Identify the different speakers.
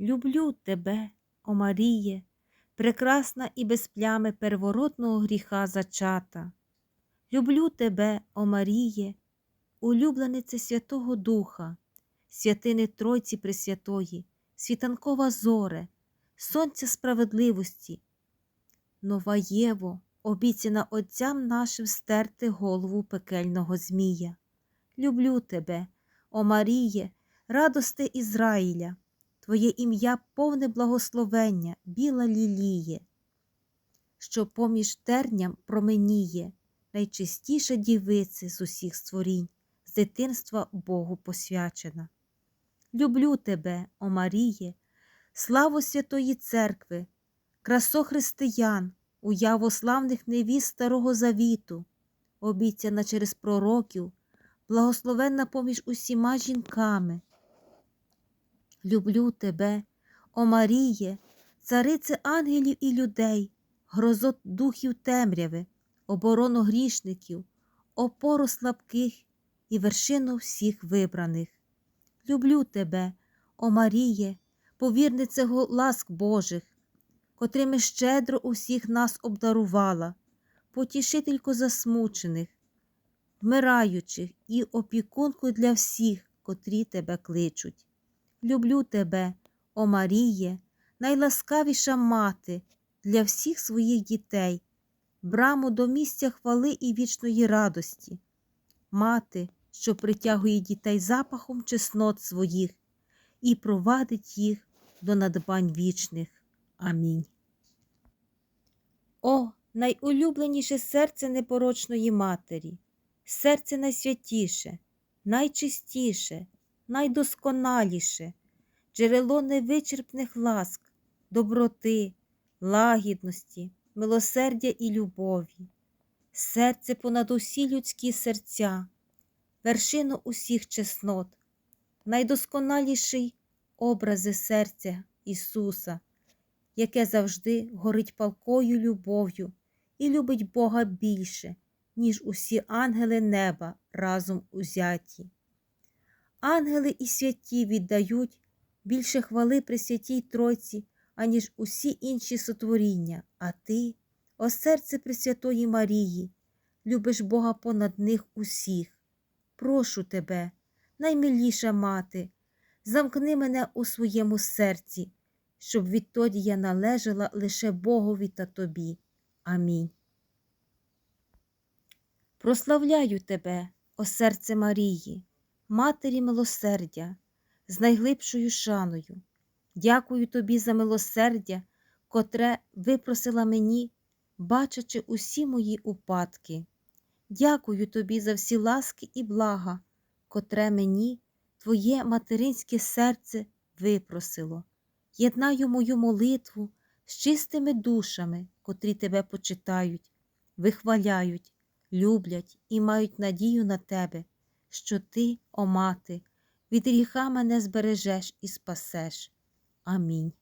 Speaker 1: Люблю тебе, о Маріє, прекрасна і без плями первородного гріха зачата. Люблю тебе, о Маріє, улюбленице Святого Духа, святини Тройці Пресвятої, світанкова зоре, сонця справедливості, нова Єво, обіцяна Отцям нашим стерти голову пекельного Змія. Люблю тебе, о Маріє, радости Ізраїля, Твоє ім'я повне благословення, біла ліліє, що поміж терням променіє, найчистіша дівице з усіх створінь, з дитинства Богу посвячена. Люблю тебе, о Маріє, славу Святої Церкви, красо християн, уяву славних невіст Старого Завіту, обіцяна через пророків, благословенна поміж усіма жінками. Люблю тебе, о Маріє, царице ангелів і людей, грозот духів темряви, оборону грішників, опору слабких і вершину всіх вибраних. Люблю тебе, о Маріє, повірнице ласк Божих, котрими щедро усіх нас обдарувала, потішителько засмучених, вмираючих і опікунку для всіх, котрі тебе кличуть. Люблю тебе, о Маріє, найласкавіша мати для всіх своїх дітей, браму до місця хвали і вічної радості, мати, що притягує дітей запахом чеснот своїх і провадить їх до надбань вічних. Амінь. О, найулюбленіше серце непорочної матері, серце найсвятіше, найчистіше, найдосконаліше, джерело невичерпних ласк, доброти, лагідності, милосердя і любові, серце понад усі людські серця, вершину усіх чеснот, найдосконаліший образи серця Ісуса, яке завжди горить палкою любов'ю і любить Бога більше, ніж усі ангели неба разом узяті. Ангели і святі віддають більше хвали Пресвятій Тройці, аніж усі інші сотворіння, а ти, о серце Пресвятої Марії, любиш Бога понад них усіх. Прошу тебе, наймиліша мати, замкни мене у своєму серці, щоб відтоді я належала лише Богові та тобі. Амінь. Прославляю тебе, о серце Марії, Матері милосердя, з найглибшою шаною. Дякую тобі за милосердя, котре випросила мені, бачачи усі мої упадки. Дякую тобі за всі ласки і блага, котре мені твоє материнське серце випросило. Єднаю мою молитву з чистими душами, котрі тебе почитають, вихваляють, люблять і мають надію на тебе, що ти, о мати, від гріха мене збережеш і спасеш. Амінь.